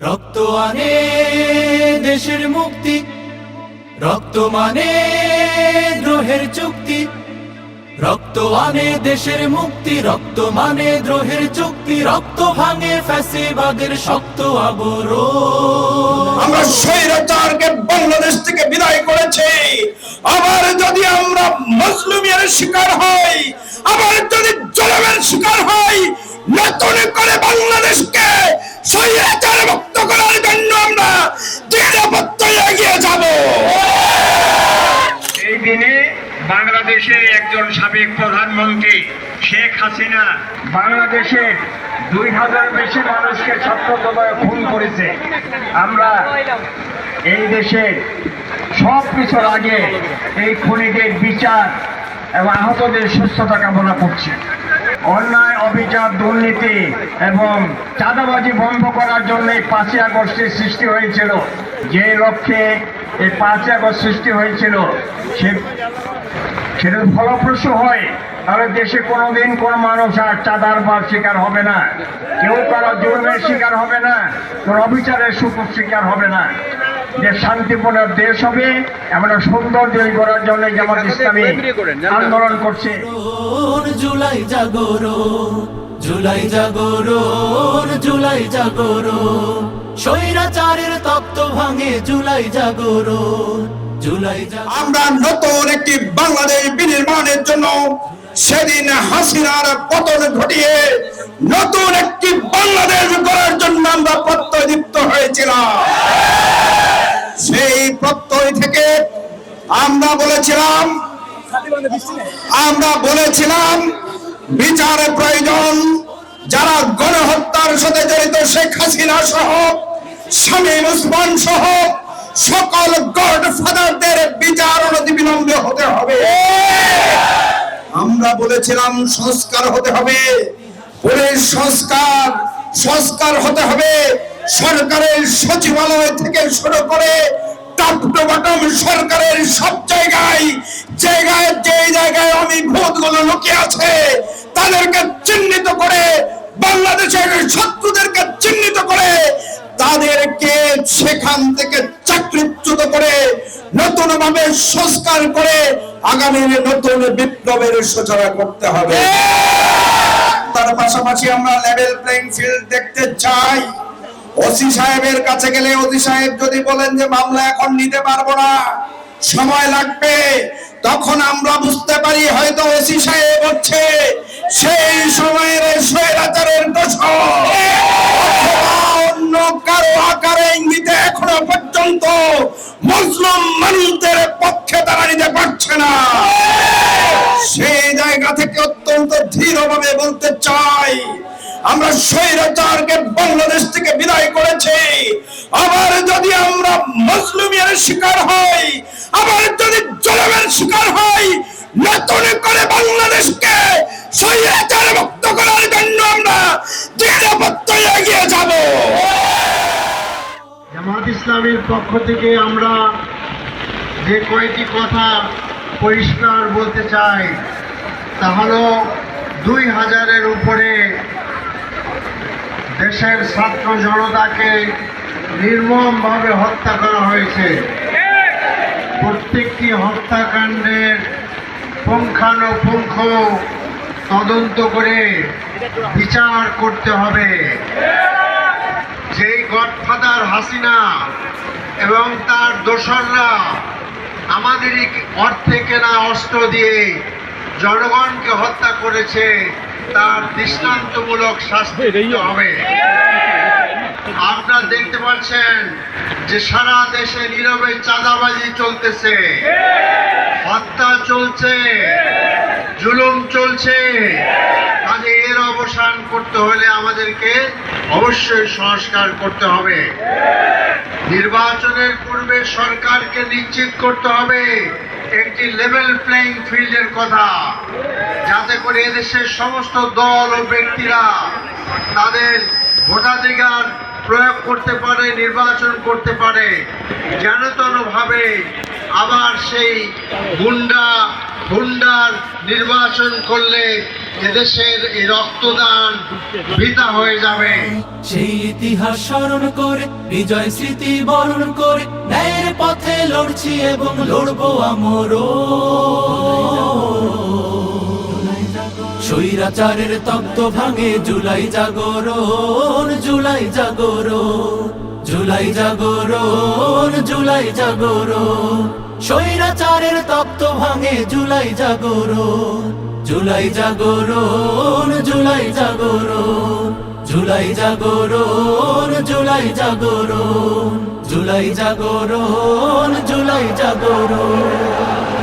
রক্ত আনে দেশের মুক্তি, রক্ত মানে দ্রোহের চুক্তি। রক্ত আনে দেশের মুক্তি, রক্ত মানে দ্রোহের চুক্তি। রক্ত ভাঙে ফ্যাসিবাদের শক্ত আবরণ। আমরা স্বৈরাচারকে বাংলাদেশ থেকে বিদায় করেছি। আবার যদি আমরা মজলুমিয়ার শিকার হই, আবার যদি জলমের শিকার হই নতুন করে বাংলাদেশকে স্বৈরাচার মুক্ত করার জন্য আমরা দৃঢ়পত্তই এগিয়ে যাব। এই দিনে বাংলাদেশের একজন সাবেক প্রধানমন্ত্রী শেখ হাসিনা বাংলাদেশের দুই হাজার বেশি মানুষকে ছত্রদময় খুন করেছে। আমরা এই দেশের সব কিছুর আগে এই খুনিদের বিচার এবং আহতদের সুস্থতা কামনা করছি। অন্যায়, অবিচার, দুর্নীতি এবং চাঁদাবাজি বন্ধ করার জন্য এই পাঁচই আগস্টের সৃষ্টি হয়েছিল, যে লক্ষ্যে এই পাঁচই আগস্ট সৃষ্টি হয়েছিল, সে সেটা ফলপ্রসূ হয়। তাহলে দেশে কোনোদিন কোনো মানুষ আর চাঁদার বার শিকার হবে না। কেউ কারও জন্মের শিকার হবে না, কোন অবিচারের সুখ শিকার হবে না। যে শান্তিপূর্ণ দেশ হবে এমন সুন্দর দেশ গড়ার জন্য জামাত ইসলামী আন্দোলন করছে। জুলাই জাগরণ জুলাই জাগরণ জুলাই জাগরণ স্বৈরাচারের তপ্ত ভাঙে জুলাই জাগরণ জুলাই আমরা নতুন একটি বাংলাদেশ বিনির্মাণের জন্য সেদিন হাসিনার পতন ঘটিয়ে নতুন একটি বাংলাদেশ গড়ার জন্য আমরা প্রত্যয়দীপ্ত হয়েছিলাম। সেই প্রত্যয় থেকে আমরা বলেছিলাম আমরা বলেছিলাম বিচারের প্রয়োজন যারা গণহত্যার সাথে জড়িত শেখ হাসিনা সহ, শামীম উসমান সহ, সকল গড ফাদারদের বিচার অনতিবিলম্বে হতে হবে। আমরা বলেছিলাম সংস্কার হতে হবে। পুলিশ সংস্কার সংস্কার হতে হবে। সরকারের সচিবালয় থেকে শুরু করে টপ টু সরকারের সব জায়গায় জায়গায় যে জায়গায় আমি ভূতগুলো লুকিয়ে আছে, তাদেরকে চিহ্নিত করে, বাংলাদেশের শত্রুদেরকে চিহ্নিত করে, তাদেরকে সেখান থেকে চাকরিচ্যুত করে নতুন ভাবে সংস্কার করে আগামী নতুন বিপ্লবের সূচনা করতে হবে। তার পাশাপাশি আমরা লেভেল প্লেইং ফিল্ড দেখতে চাই। ওসি সাহেবের কাছে গেলে ওসি সাহেব যদি বলেন যে মামলা এখন নিতে পারব না, সময় লাগবে, তখন আমরা বুঝতে পারি হয়তো ওসি সাহেব হচ্ছে সেই সময়ের স্বৈরাচারের অথবা অন্য কারও আকারে ইঙ্গিতে এখনও পর্যন্ত মুসলিম মানুষদের পক্ষে তারা পারছে না। সেই জায়গা থেকে অত্যন্ত দৃঢ়ভাবে বলতে চাই, আমরা স্বৈরাচারকে বাংলাদেশ থেকে বিদায় করেছি। আবার যদি আমরা মজলুমিয়ার শিকার হই, আবার যদি জলমের শিকার হই, নতুন করে বাংলাদেশকে স্বৈরাচার মুক্ত করার জন্য আমরা দৃঢ়পত্তই এগিয়ে যাব জামাত পক্ষ থেকে আমরা যে কয়েকটি কথা পরিষ্কার বলতে চাই, তা হলো দুই হাজারের উপরে দেশের ছাত্র জনতাকে নির্মমভাবে হত্যা করা হয়েছে। প্রত্যেকটি হত্যাকাণ্ডের পুঙ্খানুপুঙ্খ তদন্ত করে বিচার করতে হবে। যেই গডফাদার হাসিনা এবং তার দোসররা আমাদেরই অর্থে কেনা অস্ত্র দিয়ে জনগণকে হত্যা করেছে তার দৃষ্টান্তমূলক শাস্তি হবে। আপনারা দেখতে পাচ্ছেন যে সারা দেশে নীরবে চাঁদাবাজি চলতেছে। হত্যা চলছে জুলুম চলছে। হলে আমাদেরকে অবশ্যই সংস্কার করতে হবে। নির্বাচনের পূর্বে সরকারকে নিশ্চিত করতে হবে। একটি লেভেল প্লেইং ফিল্ডের কথা। যাতে করে এদেশের সমস্ত দল ও ব্যক্তিরা তাদের ভোটাধিকার প্রয়োগ করতে পারে, নির্বাচন করতে পারে। যেন ভাবে আবার সেই গুন্ডা হুন্ডার নির্বাচন করলে এদেশের এই রক্তদান বৃথা হয়ে যাবে। সেই ইতিহাস স্মরণ করে, বিজয় স্মৃতি বরণ করে, ন্যায়ের পথে লড়ছি এবং লড়বো আমরও। স্বৈরাচারের তপ্ত ভাঙে জুলাই জাগরণ জুলাই জাগরণ জুলাই জাগরণ জুলাই জাগরণ। স্বৈরাচারের তপ্ত ভাঙে জুলাই জাগরণ। জুলাই জাগরণ জুলাই জাগরণ জুলাই জাগরণ জুলাই জাগরণ জুলাই জাগরণ জুলাই জাগরণ।